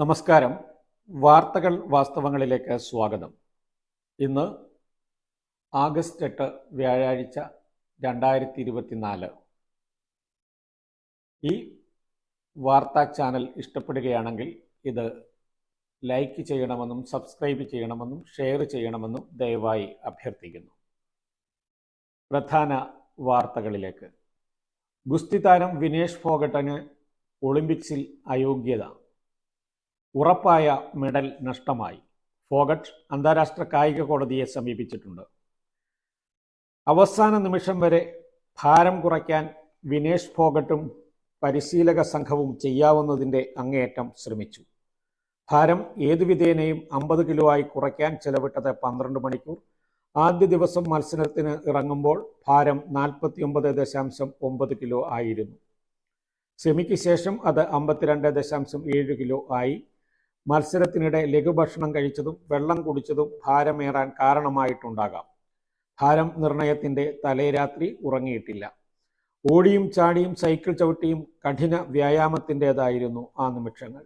നമസ്കാരം. വാർത്തകൾ വാസ്തവങ്ങളിലേക്ക് സ്വാഗതം. ഇന്ന് ആഗസ്റ്റ് എട്ട് വ്യാഴാഴ്ച രണ്ടായിരത്തി ഇരുപത്തിനാല് ഈ വാർത്താ ചാനൽ ഇഷ്ടപ്പെടുകയാണെങ്കിൽ ഇത് ലൈക്ക് ചെയ്യണമെന്നും സബ്സ്ക്രൈബ് ചെയ്യണമെന്നും ഷെയർ ചെയ്യണമെന്നും ദയവായി അഭ്യർത്ഥിക്കുന്നു. പ്രധാന വാർത്തകളിലേക്ക്. ഗുസ്തി താരം വിനേഷ് ഫോഗട്ടിന് ഒളിമ്പിക്സിൽ അയോഗ്യത. ഉറപ്പായ മെഡൽ നഷ്ടമായി. ഫോഗട്ട് അന്താരാഷ്ട്ര കായിക കോടതിയെ സമീപിച്ചിട്ടുണ്ട്. അവസാന നിമിഷം വരെ ഭാരം കുറയ്ക്കാൻ വിനേഷ് ഫോഗട്ടും പരിശീലക സംഘവും ചെയ്യാവുന്നതിന്റെ അങ്ങേയറ്റം ശ്രമിച്ചു. ഭാരം ഏതു വിധേനയും അമ്പത് കിലോ ആയി കുറയ്ക്കാൻ ചെലവിട്ടത് പന്ത്രണ്ട് മണിക്കൂർ. ആദ്യ ദിവസം മത്സരത്തിന് ഇറങ്ങുമ്പോൾ ഭാരം നാൽപ്പത്തിയൊമ്പത് ദശാംശം ഒമ്പത് കിലോ ആയിരുന്നു. സെമിക്ക് ശേഷം അത് അമ്പത്തിരണ്ട് ദശാംശം ഏഴ് കിലോ ആയി മത്സരത്തിനിടെ ലഘുഭക്ഷണം കഴിച്ചതും വെള്ളം കുടിച്ചതും ഭാരമേറാൻ കാരണമായിട്ടുണ്ടാകാം. ഭാരം നിർണയത്തിന്റെ തലേരാത്രി ഉറങ്ങിയിട്ടില്ല. ഓടിയും ചാടിയും സൈക്കിൾ ചവിട്ടിയും കഠിന വ്യായാമത്തിന്റെതായിരുന്നു ആ നിമിഷങ്ങൾ.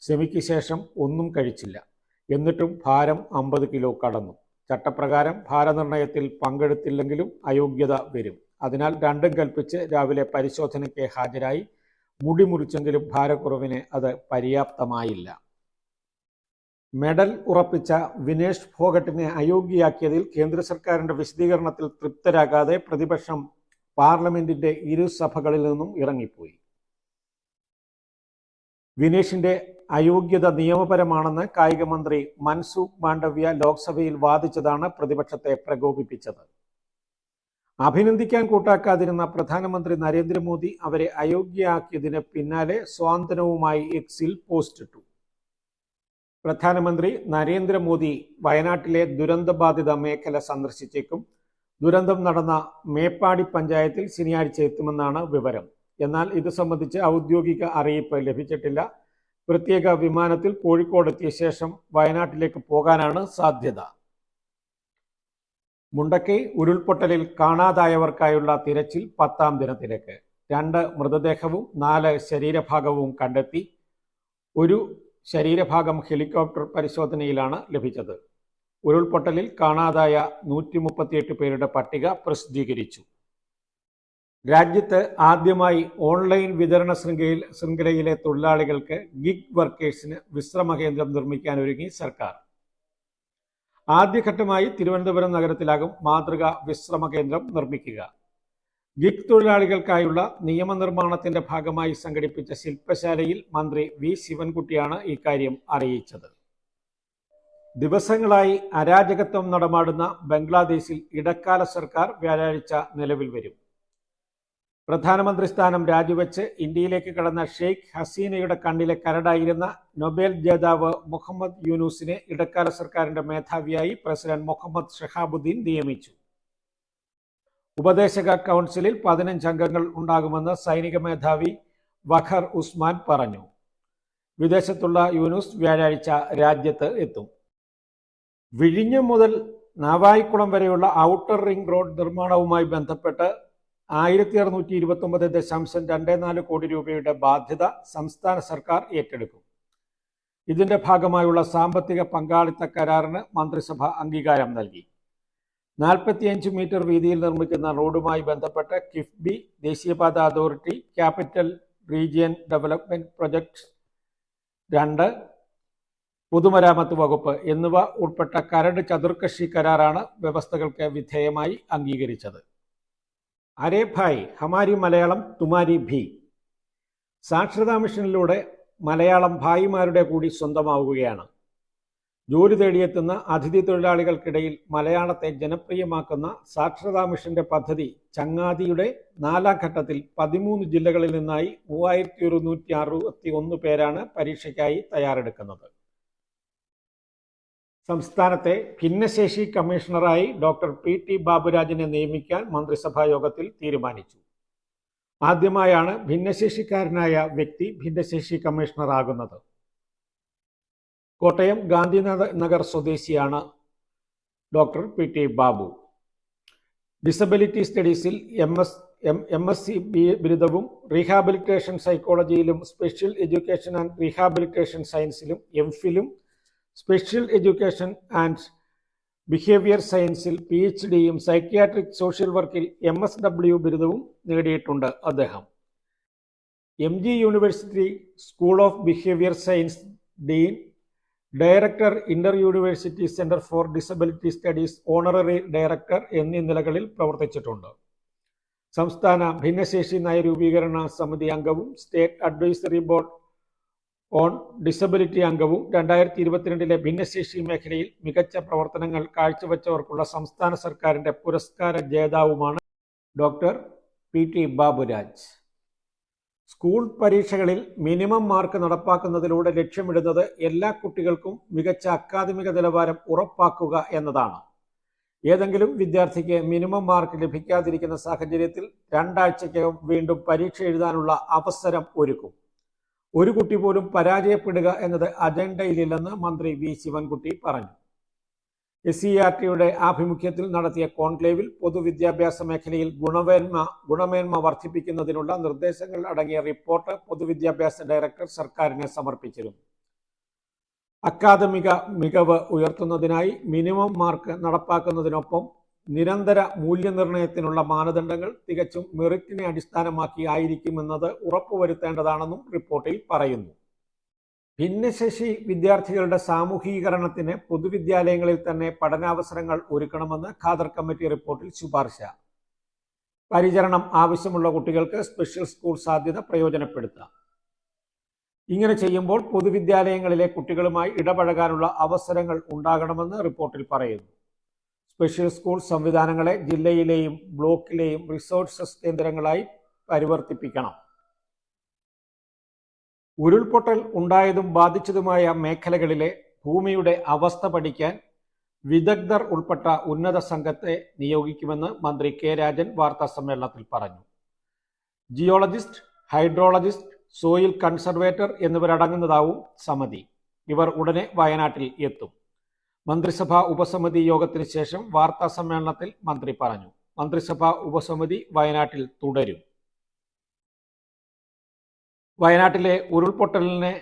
സെമിക്ക് ശേഷം ഒന്നും കഴിച്ചില്ല. എന്നിട്ടും ഭാരം അമ്പത് കിലോ കടന്നു. ചട്ടപ്രകാരം ഭാരനിർണയത്തിൽ പങ്കെടുത്തില്ലെങ്കിലും അയോഗ്യത വരും. അതിനാൽ രണ്ടും കൽപ്പിച്ച് രാവിലെ പരിശോധനയ്ക്ക് ഹാജരായി. മുടി മുറിച്ചെങ്കിലും ഭാരക്കുറവിന് അത് പര്യാപ്തമായില്ല. മെഡൽ ഉറപ്പിച്ച വിനേഷ് ഫോഗട്ടിനെ അയോഗ്യയാക്കിയതിൽ കേന്ദ്ര സർക്കാരിന്റെ വിശദീകരണത്തിൽ തൃപ്തരാകാതെ പ്രതിപക്ഷം പാർലമെന്റിന്റെ ഇരു സഭകളിൽ നിന്നും ഇറങ്ങിപ്പോയി. വിനേഷിന്റെ അയോഗ്യത നിയമപരമാണെന്ന് കായിക മന്ത്രി മൻസുഖ് മാണ്ഡവ്യ ലോക്സഭയിൽ വാദിച്ചതാണ് പ്രതിപക്ഷത്തെ പ്രകോപിപ്പിച്ചത്. അഭിനന്ദിക്കാൻ കൂട്ടാക്കാതിരുന്ന പ്രധാനമന്ത്രി നരേന്ദ്രമോദി അവരെ അയോഗ്യയാക്കിയതിന് പിന്നാലെ സ്വാന്തനവുമായി എക്സിൽ പോസ്റ്റിട്ടു. പ്രധാനമന്ത്രി നരേന്ദ്രമോദി വയനാട്ടിലെ ദുരന്തബാധിത മേഖല സന്ദർശിച്ചേക്കും. ദുരന്തം നടന്ന മേപ്പാടി പഞ്ചായത്തിൽ ശനിയാഴ്ച എത്തുമെന്നാണ് വിവരം. എന്നാൽ ഇത് സംബന്ധിച്ച് ഔദ്യോഗിക അറിയിപ്പ് ലഭിച്ചിട്ടില്ല. പ്രത്യേക വിമാനത്തിൽ കോഴിക്കോട് എത്തിയ ശേഷം വയനാട്ടിലേക്ക് പോകാനാണ് സാധ്യത. മുണ്ടക്കൈ ഉരുൾപൊട്ടലിൽ കാണാതായവർക്കായുള്ള തിരച്ചിൽ പത്താം ദിനത്തിലേക്ക്. രണ്ട് മൃതദേഹവും നാല് ശരീരഭാഗവും കണ്ടെത്തി. ഒരു ശരീരഭാഗം ഹെലികോപ്റ്റർ പരിശോധനയിലാണ് ലഭിച്ചത്. ഉരുൾപൊട്ടലിൽ കാണാതായ നൂറ്റി മുപ്പത്തിയെട്ട് പേരുടെ പട്ടിക പ്രസിദ്ധീകരിച്ചു. രാജ്യത്ത് ആദ്യമായി ഓൺലൈൻ വിതരണ ശൃംഖലയിൽ ശൃംഖലയിലെ തൊഴിലാളികൾക്ക് ഗിഗ് വർക്കേഴ്സിന് വിശ്രമ കേന്ദ്രം നിർമ്മിക്കാൻ ഒരുങ്ങി സർക്കാർ. ആദ്യഘട്ടമായി തിരുവനന്തപുരം നഗരത്തിലാകും മാതൃകാ വിശ്രമ കേന്ദ്രം നിർമ്മിക്കുക. ഗിഗ് തൊഴിലാളികൾക്കായുള്ള നിയമനിർമ്മാണത്തിന്റെ ഭാഗമായി സംഘടിപ്പിച്ച ശില്പശാലയിൽ മന്ത്രി വി ശിവൻകുട്ടിയാണ് ഇക്കാര്യം അറിയിച്ചത്. ദിവസങ്ങളായി അരാജകത്വം നടമാടുന്ന ബംഗ്ലാദേശിൽ ഇടക്കാല സർക്കാർ വ്യാഴാഴ്ച നിലവിൽ വരും. പ്രധാനമന്ത്രി സ്ഥാനം രാജിവെച്ച് ഇന്ത്യയിലേക്ക് കടന്ന ഷെയ്ഖ് ഹസീനയുടെ കണ്ണിലെ കരടായിരുന്ന നൊബേൽ ജേതാവ് മുഹമ്മദ് യൂനൂസിനെ ഇടക്കാല സർക്കാരിന്റെ മേധാവിയായി പ്രസിഡന്റ് മുഹമ്മദ് ഷഹാബുദ്ദീൻ നിയമിച്ചു. ഉപദേശക കൗൺസിലിൽ പതിനഞ്ച് അംഗങ്ങൾ ഉണ്ടാകുമെന്ന് സൈനിക മേധാവി വഖർ ഉസ്മാൻ പറഞ്ഞു. വിദേശത്തുള്ള യൂനുസ് വ്യാഴാഴ്ച രാജ്യത്ത് എത്തും. വിഴിഞ്ഞം മുതൽ നാവായിക്കുളം വരെയുള്ള ഔട്ടർ റിംഗ് റോഡ് നിർമ്മാണവുമായി ബന്ധപ്പെട്ട് ആയിരത്തി അറുന്നൂറ്റി ഇരുപത്തി ഒമ്പത് ദശാംശം രണ്ട് നാല് കോടി രൂപയുടെ ബാധ്യത സംസ്ഥാന സർക്കാർ ഏറ്റെടുക്കും. ഇതിന്റെ ഭാഗമായുള്ള സാമ്പത്തിക പങ്കാളിത്ത കരാറിന് മന്ത്രിസഭ അംഗീകാരം നൽകി. നാൽപ്പത്തിയഞ്ച് മീറ്റർ വീതിയിൽ നിർമ്മിക്കുന്ന റോഡുമായി ബന്ധപ്പെട്ട് കിഫ്ബി ദേശീയപാത authority capital region development project രണ്ട് പൊതുമരാമത്ത് വകുപ്പ് എന്നിവ ഉൾപ്പെട്ട കരട് ചതുർകക്ഷി കരാറാണ് വ്യവസ്ഥകൾക്ക് വിധേയമായി അംഗീകരിച്ചത്. അരേ ഭായ് ഹമാരി മലയാളം തുമാരി ഭി. സാക്ഷരതാ മിഷനിലൂടെ മലയാളം ഭായിമാരുടെ കൂടി സ്വന്തമാവുകയാണ്. ജോലി തേടിയെത്തുന്ന അതിഥി തൊഴിലാളികൾക്കിടയിൽ മലയാളത്തെ ജനപ്രിയമാക്കുന്ന സാക്ഷരതാ മിഷന്റെ പദ്ധതി ചങ്ങാതിയുടെ നാലാം ഘട്ടത്തിൽ പതിമൂന്ന് ജില്ലകളിൽ നിന്നായി മൂവായിരത്തി ഒരുന്നൂറ്റി അറുപത്തി ഒന്ന് പേരാണ് പരീക്ഷയ്ക്കായി തയ്യാറെടുക്കുന്നത്. സംസ്ഥാനത്തെ ഭിന്നശേഷി കമ്മീഷണറായി ഡോക്ടർ പി ടി ബാബുരാജിനെ നിയമിക്കാൻ മന്ത്രിസഭാ യോഗത്തിൽ തീരുമാനിച്ചു. ആദ്യമായാണ് ഭിന്നശേഷിക്കാരനായ വ്യക്തി ഭിന്നശേഷി കമ്മീഷണറാകുന്നത്. കോട്ടയം ഗാന്ധിനഗർ സ്വദേശിയാണ് doctor P T Babu. Disability സ്റ്റഡീസിൽ M S M M S C B ബിരുദവും റീഹാബിലിറ്റേഷൻ സൈക്കോളജിയിലും സ്പെഷ്യൽ എഡ്യൂക്കേഷൻ ആൻഡ് റീഹാബിലിറ്റേഷൻ സയൻസിലും എം ഫിലും സ്പെഷ്യൽ എഡ്യൂക്കേഷൻ ആൻഡ് ബിഹേവിയർ സയൻസിൽ പി എച്ച് ഡിയും സൈക്യാട്രിക് സോഷ്യൽ വർക്കിൽ എം എസ് ഡബ്ല്യു ബിരുദവും നേടിയിട്ടുണ്ട് അദ്ദേഹം. M G university school of behaviour science dean director inter university centre for disability studies honorary director എന്നീ നിലകളിൽ പ്രവർത്തിച്ചിട്ടുണ്ട്. സംസ്ഥാന ഭിന്നശേഷി നയരൂപീകരണ സമിതി അംഗവും state advisory board on disability അംഗവും രണ്ടായിരത്തി ഇരുപത്തിരണ്ടിലെ ഭിന്നശേഷി മേഖലയിൽ മികച്ച പ്രവർത്തനങ്ങൾ കാഴ്ചവെച്ചവർക്കുള്ള സംസ്ഥാന സർക്കാരിന്റെ പുരസ്കാര ജേതാവുമാണ് doctor P T Baburaj. School പരീക്ഷകളിൽ മിനിമം മാർക്ക് നടപ്പാക്കുന്നതിലൂടെ ലക്ഷ്യമിടുന്നത് എല്ലാ കുട്ടികൾക്കും മികച്ച അക്കാദമിക നിലവാരം ഉറപ്പാക്കുക എന്നതാണ്. ഏതെങ്കിലും വിദ്യാർത്ഥിക്ക് മിനിമം മാർക്ക് ലഭിക്കാതിരിക്കുന്ന സാഹചര്യത്തിൽ രണ്ടാഴ്ചയ്ക്കകം വീണ്ടും പരീക്ഷ എഴുതാനുള്ള അവസരം ഒരുക്കും. ഒരു കുട്ടി പോലും പരാജയപ്പെടുക എന്നത് അജണ്ടയിലില്ലെന്ന് മന്ത്രി വി. ശിവൻകുട്ടി പറഞ്ഞു. എസ് സി ആർ ടിയുടെ ആഭിമുഖ്യത്തിൽ നടത്തിയ കോൺക്ലേവിൽ പൊതുവിദ്യാഭ്യാസ മേഖലയിൽ ഗുണമേന്മ ഗുണമേന്മ വർദ്ധിപ്പിക്കുന്നതിനുള്ള നിർദ്ദേശങ്ങൾ അടങ്ങിയ റിപ്പോർട്ട് പൊതുവിദ്യാഭ്യാസ ഡയറക്ടർ സർക്കാരിനെ സമർപ്പിച്ചിരുന്നു. അക്കാദമിക മികവ് ഉയർത്തുന്നതിനായി മിനിമം മാർക്ക് നടപ്പാക്കുന്നതിനൊപ്പം നിരന്തര മൂല്യനിർണയത്തിനുള്ള മാനദണ്ഡങ്ങൾ തികച്ചും മെറിറ്റിനെ അടിസ്ഥാനമാക്കി ആയിരിക്കുമെന്നത് ഉറപ്പുവരുത്തേണ്ടതാണെന്നും റിപ്പോർട്ടിൽ പറയുന്നു. ഭിന്നശേഷി വിദ്യാർത്ഥികളുടെ സാമൂഹീകരണത്തിന് പൊതുവിദ്യാലയങ്ങളിൽ തന്നെ പഠനാവസരങ്ങൾ ഒരുക്കണമെന്ന് ഖാദർ കമ്മിറ്റി റിപ്പോർട്ടിൽ ശുപാർശ. പരിചരണം ആവശ്യമുള്ള കുട്ടികൾക്ക് സ്പെഷ്യൽ സ്കൂൾ സാധ്യത പ്രയോജനപ്പെടുത്താം ഇങ്ങനെ ചെയ്യുമ്പോൾ പൊതുവിദ്യാലയങ്ങളിലെ കുട്ടികളുമായി ഇടപഴകാനുള്ള അവസരങ്ങൾ ഉണ്ടാകണമെന്ന് റിപ്പോർട്ടിൽ പറയുന്നു. സ്പെഷ്യൽ സ്കൂൾ സംവിധാനങ്ങളെ ജില്ലയിലെയും ബ്ലോക്കിലെയും റിസോഴ്സസ് കേന്ദ്രങ്ങളായി പരിവർത്തിപ്പിക്കണം. ഉരുൾപൊട്ടൽ ഉണ്ടായതും ബാധിച്ചതുമായ മേഖലകളിലെ ഭൂമിയുടെ അവസ്ഥ പഠിക്കാൻ വിദഗ്ധർ ഉൾപ്പെട്ട ഉന്നത സംഘത്തെ നിയോഗിക്കുമെന്ന് മന്ത്രി കെ രാജൻ വാർത്താ സമ്മേളനത്തിൽ പറഞ്ഞു. ജിയോളജിസ്റ്റ് ഹൈഡ്രോളജിസ്റ്റ് സോയിൽ കൺസർവേറ്റർ എന്നിവരടങ്ങുന്നതാവും സമിതി. ഇവർ ഉടനെ വയനാട്ടിൽ എത്തും. മന്ത്രിസഭാ ഉപസമിതി യോഗത്തിന് ശേഷം വാർത്താ സമ്മേളനത്തിൽ മന്ത്രി പറഞ്ഞു. മന്ത്രിസഭാ ഉപസമിതി വയനാട്ടിൽ തുടരും. വയനാട്ടിലെ ഉരുൾപൊട്ടലിനെ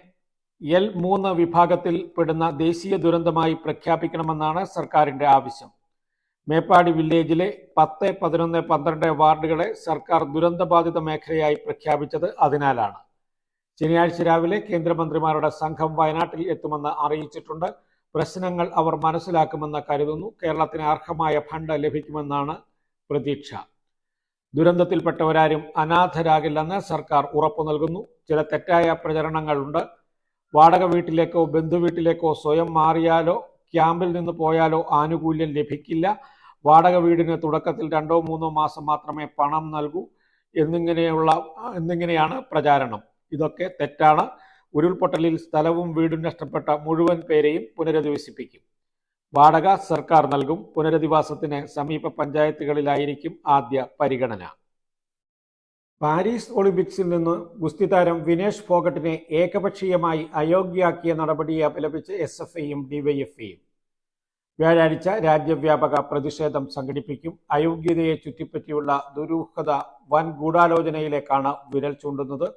എൽ മൂന്ന് വിഭാഗത്തിൽ പെടുന്ന ദേശീയ ദുരന്തമായി പ്രഖ്യാപിക്കണമെന്നാണ് സർക്കാരിന്റെ ആവശ്യം. മേപ്പാടി വില്ലേജിലെ പത്ത് പതിനൊന്ന് പന്ത്രണ്ട് വാർഡുകളെ സർക്കാർ ദുരന്തബാധിത മേഖലയായി പ്രഖ്യാപിച്ചത് അതിനാലാണ്. ശനിയാഴ്ച രാവിലെ കേന്ദ്രമന്ത്രിമാരുടെ സംഘം വയനാട്ടിൽ എത്തുമെന്ന് അറിയിച്ചിട്ടുണ്ട്. പ്രശ്നങ്ങൾ അവർ മനസ്സിലാക്കുമെന്ന് കരുതുന്നു. കേരളത്തിന് അർഹമായ ഫണ്ട് ലഭിക്കുമെന്നാണ് പ്രതീക്ഷ. ദുരന്തത്തിൽപ്പെട്ടവരാരും അനാഥരാകില്ലെന്ന് സർക്കാർ ഉറപ്പു നൽകുന്നു. ചില തെറ്റായ പ്രചരണങ്ങളുണ്ട്. വാടക വീട്ടിലേക്കോ ബന്ധുവീട്ടിലേക്കോ സ്വയം മാറിയാലോ ക്യാമ്പിൽ നിന്ന് പോയാലോ ആനുകൂല്യം ലഭിക്കില്ല. വാടക വീടിന് തുടക്കത്തിൽ രണ്ടോ മൂന്നോ മാസം മാത്രമേ പണം നൽകൂ എന്നിങ്ങനെയുള്ള എന്നിങ്ങനെയാണ് പ്രചാരണം. ഇതൊക്കെ തെറ്റാണ്. ഉരുൾപൊട്ടലിൽ സ്ഥലവും വീടും നഷ്ടപ്പെട്ട മുഴുവൻ പേരെയും പുനരധിവസിപ്പിക്കും. വാടക സർക്കാർ നൽകും. പുനരധിവാസത്തിന് സമീപ പഞ്ചായത്തുകളിലായിരിക്കും ആദ്യ പരിഗണന. പാരീസ് ഒളിമ്പിക്സിൽ നിന്ന് ഗുസ്തി താരം വിനേഷ് ഫോഗട്ടിനെ ഏകപക്ഷീയമായി അയോഗ്യയാക്കിയ നടപടിയെ അപലപിച്ച് എസ് എഫ് ഐയും ഡിവൈഎഫ്ഐയും. വ്യാഴാഴ്ച രാജ്യവ്യാപക പ്രതിഷേധം സംഘടിപ്പിക്കും. അയോഗ്യതയെ ചുറ്റിപ്പറ്റിയുള്ള ദുരൂഹത വൻ ഗൂഢാലോചനയിലേക്കാണ് വിരൽ ചൂണ്ടുന്നത്.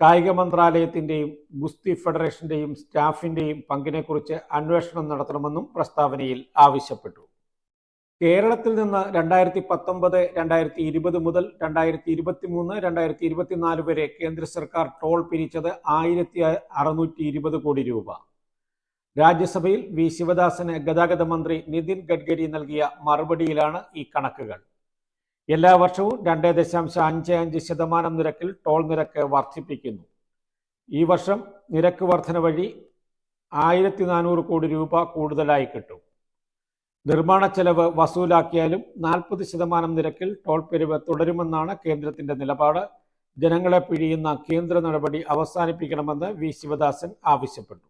കായിക മന്ത്രാലയത്തിന്റെയും ഗുസ്തി ഫെഡറേഷന്റെയും സ്റ്റാഫിന്റെയും പങ്കിനെക്കുറിച്ച് അന്വേഷണം നടത്തണമെന്നും പ്രസ്താവനയിൽ ആവശ്യപ്പെട്ടു. കേരളത്തിൽ നിന്ന് രണ്ടായിരത്തി പത്തൊമ്പത് രണ്ടായിരത്തി ഇരുപത് മുതൽ രണ്ടായിരത്തി ഇരുപത്തി മൂന്ന് രണ്ടായിരത്തി ഇരുപത്തിനാല് വരെ കേന്ദ്ര സർക്കാർ ടോൾ പിരിച്ചത് ആയിരത്തി അറുന്നൂറ്റി ഇരുപത് കോടി രൂപ. രാജ്യസഭയിൽ വി. ശിവദാസന് ഗതാഗത മന്ത്രി നിതിൻ ഗഡ്കരി നൽകിയ മറുപടിയിലാണ് ഈ കണക്കുകൾ. എല്ലാ വർഷവും രണ്ട് ദശാംശം അഞ്ച് അഞ്ച് ശതമാനം നിരക്കിൽ ടോൾ നിരക്ക് വർദ്ധിപ്പിക്കുന്നു. ഈ വർഷം നിരക്ക് വർധന വഴി ആയിരത്തി നാനൂറ് കോടി രൂപ കൂടുതലായി കിട്ടും. നിർമ്മാണ ചെലവ് വസൂലാക്കിയാലും നാൽപ്പത് ശതമാനം നിരക്കിൽ ടോൾ പിരിവ് തുടരുമെന്നാണ് കേന്ദ്രത്തിന്റെ നിലപാട്. ജനങ്ങളെ പിഴിയുന്ന കേന്ദ്ര നടപടി അവസാനിപ്പിക്കണമെന്ന് വി. ശിവദാസൻ ആവശ്യപ്പെട്ടു.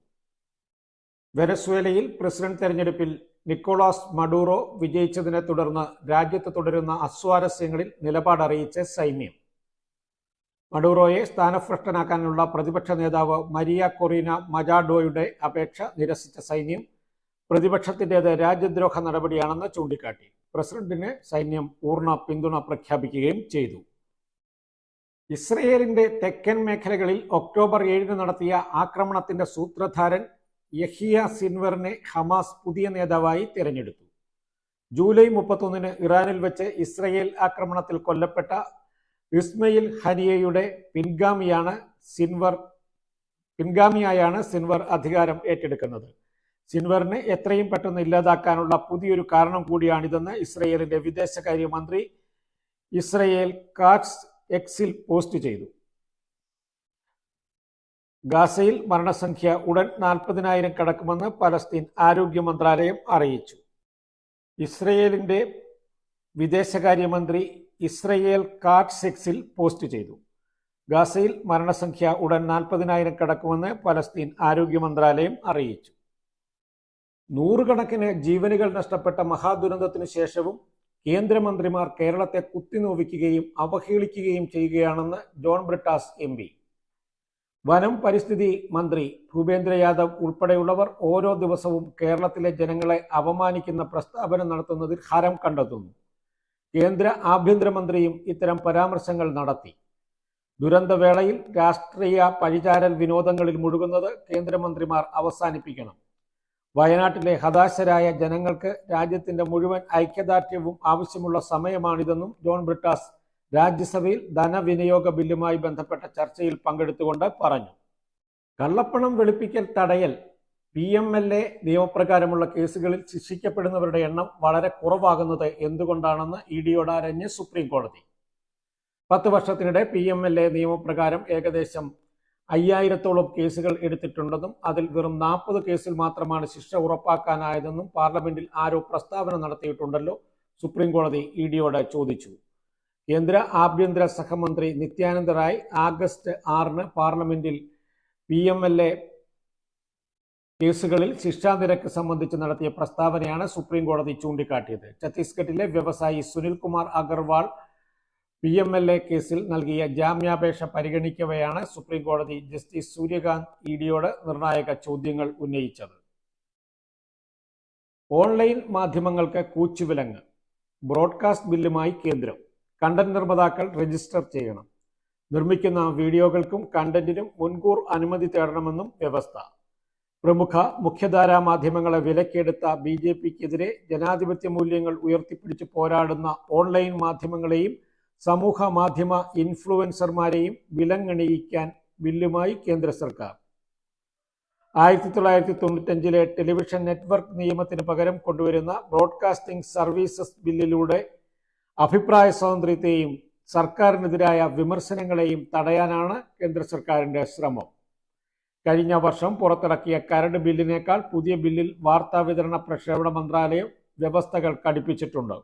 വെനസ്വേലയിൽ പ്രസിഡന്റ് തെരഞ്ഞെടുപ്പിൽ നിക്കോളാസ് മഡൂറോ വിജയിച്ചതിനെ തുടർന്ന് രാജ്യത്ത് തുടരുന്ന അസ്വാരസ്യങ്ങളിൽ നിലപാടറിയിച്ച് സൈന്യം. മഡൂറോയെ സ്ഥാനഭ്രഷ്ടനാക്കാനുള്ള പ്രതിപക്ഷ നേതാവ് മരിയ കൊറീന മജാഡോയുടെ അപേക്ഷ നിരസിച്ച സൈന്യം പ്രതിപക്ഷത്തിന്റേത് രാജ്യദ്രോഹ നടപടിയാണെന്ന് ചൂണ്ടിക്കാട്ടി. പ്രസിഡന്റിന് സൈന്യം പൂർണ പിന്തുണ പ്രഖ്യാപിക്കുകയും ചെയ്തു. ഇസ്രയേലിന്റെ തെക്കൻ മേഖലകളിൽ ഒക്ടോബർ ഏഴിന് നടത്തിയ ആക്രമണത്തിന്റെ സൂത്രധാരൻ യഹിയ സിൻവറിനെ ഹമാസ് പുതിയ നേതാവായി തിരഞ്ഞെടുത്തു. ജൂലൈ മുപ്പത്തൊന്നിന് ഇറാനിൽ വെച്ച് ഇസ്രയേൽ ആക്രമണത്തിൽ കൊല്ലപ്പെട്ട ഇസ്മയിൽ ഹനിയയുടെ പിൻഗാമിയാണ് സിൻവർ പിൻഗാമിയായാണ് സിൻവർ അധികാരം ഏറ്റെടുക്കുന്നത്. സിൻവറിനെ എത്രയും പെട്ടെന്ന് ഇല്ലാതാക്കാനുള്ള പുതിയൊരു കാരണം കൂടിയാണിതെന്ന് ഇസ്രയേലിന്റെ വിദേശകാര്യമന്ത്രി ഇസ്രയേൽ കാക്സ് എക്സിൽ പോസ്റ്റ് ചെയ്തു. ഗാസയിൽ മരണസംഖ്യ ഉടൻ നാൽപ്പതിനായിരം കടക്കുമെന്ന് പലസ്തീൻ ആരോഗ്യ മന്ത്രാലയം അറിയിച്ചു. ഇസ്രയേലിന്റെ വിദേശകാര്യമന്ത്രി ഇസ്രയേൽ കാക്സ് എക്സിൽ പോസ്റ്റ് ചെയ്തു. ഗാസയിൽ മരണസംഖ്യ ഉടൻ നാൽപ്പതിനായിരം കടക്കുമെന്ന് പലസ്തീൻ ആരോഗ്യ മന്ത്രാലയം അറിയിച്ചു. നൂറുകണക്കിന് ജീവനുകൾ നഷ്ടപ്പെട്ട മഹാദുരന്തത്തിന് ശേഷവും കേന്ദ്രമന്ത്രിമാർ കേരളത്തെ കുത്തിനോവിക്കുകയും അവഹേളിക്കുകയും ചെയ്യുകയാണെന്ന് ജോൺ ബ്രിട്ടാസ് എം പി. വനം പരിസ്ഥിതി മന്ത്രി ഭൂപേന്ദ്ര യാദവ് ഉൾപ്പെടെയുള്ളവർ ഓരോ ദിവസവും കേരളത്തിലെ ജനങ്ങളെ അപമാനിക്കുന്ന പ്രസ്താവന നടത്തുന്നതിൽ ഹരം കണ്ടെത്തുന്നു. കേന്ദ്ര ആഭ്യന്തരമന്ത്രിയും ഇത്തരം പരാമർശങ്ങൾ നടത്തി. ദുരന്തവേളയിൽ രാഷ്ട്രീയ പഴിചാരൽ വിനോദങ്ങളിൽ മുഴുകുന്നത് കേന്ദ്രമന്ത്രിമാർ അവസാനിപ്പിക്കണം. വയനാട്ടിലെ ഹതാശരായ ജനങ്ങൾക്ക് രാജ്യത്തിന്റെ മുഴുവൻ ഐക്യദാർഢ്യവും ആവശ്യമുള്ള സമയമാണിതെന്നും ജോൺ ബ്രിട്ടാസ് രാജ്യസഭയിൽ ധനവിനിയോഗ ബില്ലുമായി ബന്ധപ്പെട്ട ചർച്ചയിൽ പങ്കെടുത്തുകൊണ്ട് പറഞ്ഞു. കള്ളപ്പണം വെളുപ്പിക്കൽ തടയൽ പി എം എൽ എ നിയമപ്രകാരമുള്ള കേസുകളിൽ ശിക്ഷിക്കപ്പെടുന്നവരുടെ എണ്ണം വളരെ കുറവാകുന്നത് എന്തുകൊണ്ടാണെന്ന് ഇ ഡിയോട് ആരഞ്ഞ് സുപ്രീം കോടതി. പത്ത് വർഷത്തിനിടെ പി എം എൽ എ നിയമപ്രകാരം ഏകദേശം അയ്യായിരത്തോളം കേസുകൾ എടുത്തിട്ടുണ്ടെന്നും അതിൽ വെറും നാൽപ്പത് കേസിൽ മാത്രമാണ് ശിക്ഷ ഉറപ്പാക്കാനായതെന്നും പാർലമെന്റിൽ ആരോ പ്രസ്താവന നടത്തിയിട്ടുണ്ടല്ലോ. സുപ്രീം കോടതി ഇ ചോദിച്ചു. കേന്ദ്ര ആഭ്യന്തര സഹമന്ത്രി നിത്യാനന്ദ റായ് ആഗസ്റ്റ് ആറിന് പാർലമെന്റിൽ പി എം എൽ എ കേസുകളിൽ ശിക്ഷാനിരക്ക് സംബന്ധിച്ച് നടത്തിയ പ്രസ്താവനയാണ് സുപ്രീം കോടതി ചൂണ്ടിക്കാട്ടിയത്. ഛത്തീസ്ഗഡിലെ വ്യവസായി Sunil Kumar Agarwal P M L A കേസിൽ നൽകിയ ജാമ്യാപേക്ഷ പരിഗണിക്കവെയാണ് സുപ്രീം കോടതി ജസ്റ്റിസ് സൂര്യകാന്ത് ഇ ഡിയോട് നിർണായക ചോദ്യങ്ങൾ ഉന്നയിച്ചത്. ഓൺലൈൻ മാധ്യമങ്ങൾക്ക് കൂച്ചുവിലങ്ങ്. ബ്രോഡ്കാസ്റ്റ് ബില്ലുമായി കേന്ദ്രം. കണ്ടന്റ് നിർമ്മാതാക്കൾ രജിസ്റ്റർ ചെയ്യണം. നിർമ്മിക്കുന്ന വീഡിയോകൾക്കും കണ്ടന്റിനും മുൻകൂർ അനുമതി തേടണമെന്നും വ്യവസ്ഥ. പ്രമുഖ മുഖ്യധാരാ മാധ്യമങ്ങളെ വിലക്കെടുത്ത ബി ജെ പിക്കെതിരെ ജനാധിപത്യ മൂല്യങ്ങൾ ഉയർത്തിപ്പിടിച്ച് പോരാടുന്ന ഓൺലൈൻ മാധ്യമങ്ങളെയും സമൂഹ മാധ്യമ ഇൻഫ്ലുവൻസർമാരെയും വിലങ്ങണിയിക്കാൻ ബില്ലുമായി കേന്ദ്ര സർക്കാർ. ആയിരത്തി തൊള്ളായിരത്തി തൊണ്ണൂറ്റഞ്ചിലെ ടെലിവിഷൻ നെറ്റ്വർക്ക് നിയമത്തിന് പകരം കൊണ്ടുവരുന്ന ബ്രോഡ്കാസ്റ്റിംഗ് സർവീസസ് ബില്ലിലൂടെ അഭിപ്രായ സ്വാതന്ത്ര്യത്തെയും സർക്കാരിനെതിരായ വിമർശനങ്ങളെയും തടയാനാണ് കേന്ദ്ര സർക്കാരിന്റെ ശ്രമം. കഴിഞ്ഞ വർഷം പുറത്തിറക്കിയ കരട് ബില്ലിനേക്കാൾ പുതിയ ബില്ലിൽ വാർത്താ വിതരണ പ്രക്ഷേപണ മന്ത്രാലയം വ്യവസ്ഥകൾ കടുപ്പിച്ചിട്ടുണ്ട്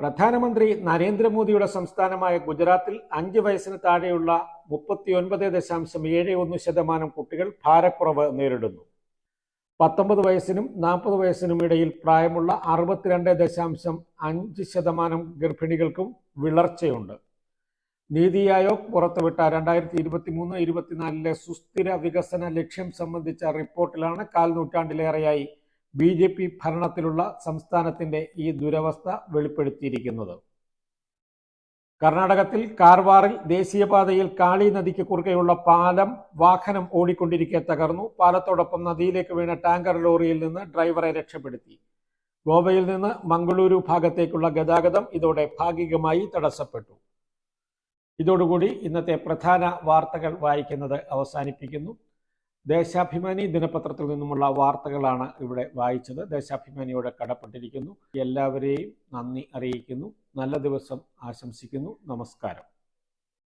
പ്രധാനമന്ത്രി നരേന്ദ്രമോദിയുടെ സംസ്ഥാനമായ ഗുജറാത്തിൽ അഞ്ച് വയസ്സിന് താഴെയുള്ള മുപ്പത്തിയൊൻപത് ദശാംശം ഏഴ് ഒന്ന് ശതമാനം കുട്ടികൾ ഭാരക്കുറവ് നേരിടുന്നു. പത്തൊമ്പത് വയസ്സിനും നാൽപ്പത് വയസ്സിനും ഇടയിൽ പ്രായമുള്ള അറുപത്തിരണ്ട് ദശാംശം അഞ്ച് ശതമാനം ഗർഭിണികൾക്കും വിളർച്ചയുണ്ട്. നീതി ആയോഗ് പുറത്തുവിട്ട രണ്ടായിരത്തി ഇരുപത്തി മൂന്ന് ഇരുപത്തിനാലിലെ സുസ്ഥിര വികസന ലക്ഷ്യം സംബന്ധിച്ച റിപ്പോർട്ടിലാണ് കാൽ നൂറ്റാണ്ടിലേറെയായി ബി ജെ പി ഭരണത്തിലുള്ള സംസ്ഥാനത്തിന്റെ ഈ ദുരവസ്ഥ വെളിപ്പെടുത്തിയിരിക്കുന്നത്. കർണാടകത്തിൽ കാർവാറിൽ ദേശീയപാതയിൽ കാളി നദിക്ക് കുറുകെയുള്ള പാലം വാഹനം ഓടിക്കൊണ്ടിരിക്കെ തകർന്നു. പാലത്തോടൊപ്പം നദിയിലേക്ക് വീണ ടാങ്കർ ലോറിയിൽ നിന്ന് ഡ്രൈവറെ രക്ഷപ്പെടുത്തി. ഗോവയിൽ നിന്ന് മംഗളൂരു ഭാഗത്തേക്കുള്ള ഗതാഗതം ഇതോടെ ഭാഗികമായി തടസ്സപ്പെട്ടു. ഇതോടുകൂടി ഇന്നത്തെ പ്രധാന വാർത്തകൾ വായിക്കുന്നത് അവസാനിപ്പിക്കുന്നു. ദേശാഭിമാനി ദിനപത്രത്തിൽ നിന്നുമുള്ള വാർത്തകളാണ് ഇവിടെ വായിച്ചത്. ദേശാഭിമാനിയോട് കടപ്പെട്ടിരിക്കുന്നു. എല്ലാവരെയും നന്ദി അറിയിക്കുന്നു. നല്ല ദിവസം ആശംസിക്കുന്നു. നമസ്കാരം.